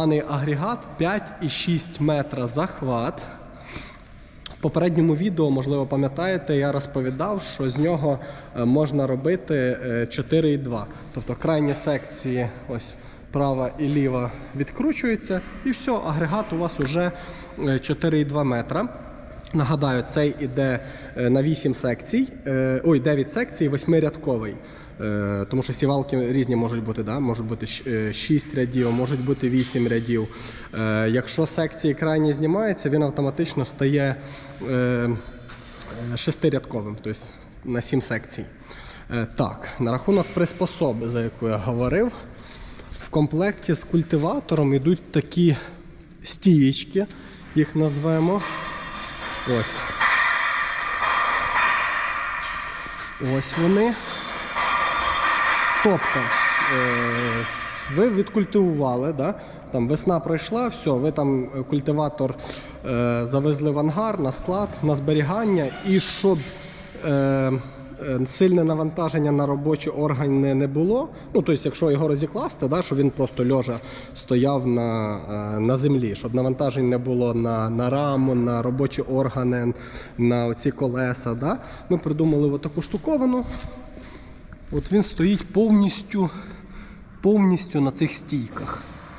Даний агрегат 5,6 метра захват. В попередньому відео, можливо, пам'ятаєте, я розповідав, що з нього е, можна робити е, 4,2. Тобто крайні секції, ось права і ліва відкручуються, і все, агрегат у вас уже е, 4,2 метра. Нагадаю, цей іде е, на 8 секцій, е, ой, 9 секцій, 8-рядковий. Е, Тому що сівалки різні можуть бути, да? можуть бути 6 рядів, можуть бути 8 рядів. Якщо секції крайні знімаються, він автоматично стає шестирядковим, тобто на 7 секцій. Так, на рахунок приспособи, за яку я говорив, в комплекті з культиватором йдуть такі стієчки, їх назвемо. Ось. Ось вони. Тобто, е, ви відкультивували, да? там весна пройшла, все, ви там культиватор е, завезли в ангар на склад, на зберігання, і щоб сильне навантаження на робочі органи не було. Ну, тобто, якщо його розікласти, да, щоб він просто льожа стояв на, е, на землі, щоб навантажень не було на, на раму, на робочі органи, на оці колеса. Да? Ми придумали таку штуковину. От він стоїть повністю, повністю на цих стійках.